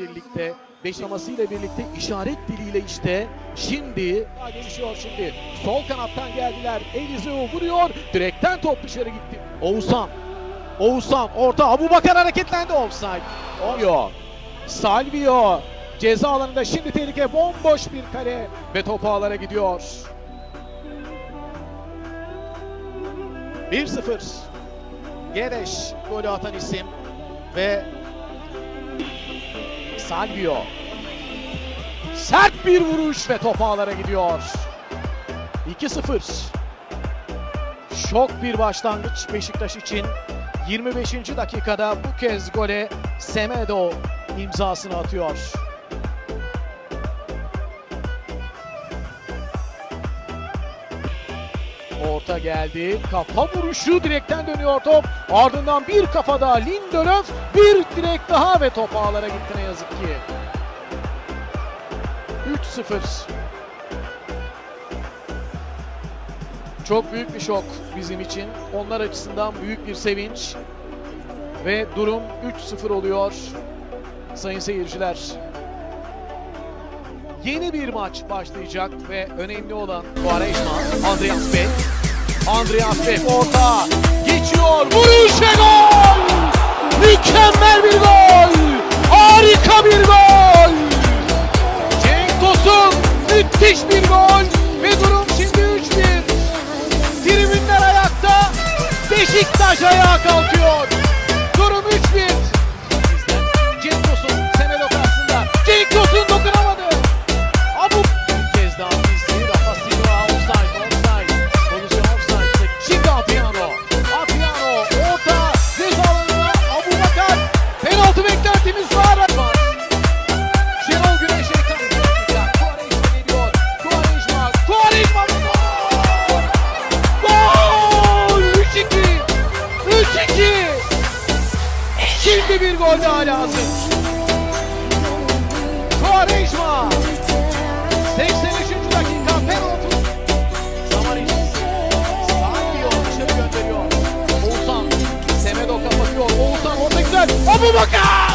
birlikte beşlamasıyla birlikte işaret diliyle işte şimdi Daha gelişiyor şimdi. Sol kanattan geldiler. Elizeu vuruyor. Direkten top dışarı gitti. Oğuzhan. Oğuzhan orta. Abu Bakar hareketlendi. Offside. Oluyor. Salvio. Ceza alanında şimdi tehlike bomboş bir kale ve top ağlara gidiyor. 1-0. Gereş golü atan isim ve Salvio. Sert bir vuruş ve top ağlara gidiyor. 2-0. Şok bir başlangıç Beşiktaş için. 25. dakikada bu kez gole Semedo imzasını atıyor. Orta geldi. Kafa vuruşu direkten dönüyor top. Ardından bir kafa daha Lindelöf. Bir direk daha ve top ağlara gitti ne yazık ki. 3-0. Çok büyük bir şok bizim için. Onlar açısından büyük bir sevinç. Ve durum 3-0 oluyor. Sayın seyirciler. Yeni bir maç başlayacak ve önemli olan Quaresma, Andreas Beck. Andreas Beck orta geçiyor, vuruş ve gol! Mükemmel bir gol! Harika bir gol! Cenk Tosun müthiş bir gol ve durum şimdi 3-1. Tribünler ayakta, Beşiktaş ayağa kalkıyor. Şimdi bir gol daha lazım. Quaresma. 83. dakika penaltı. Samaris. Salvio dışarı gönderiyor. Oğuzhan. Semedo kapatıyor. Oğuzhan orta güzel. Abu Bakar.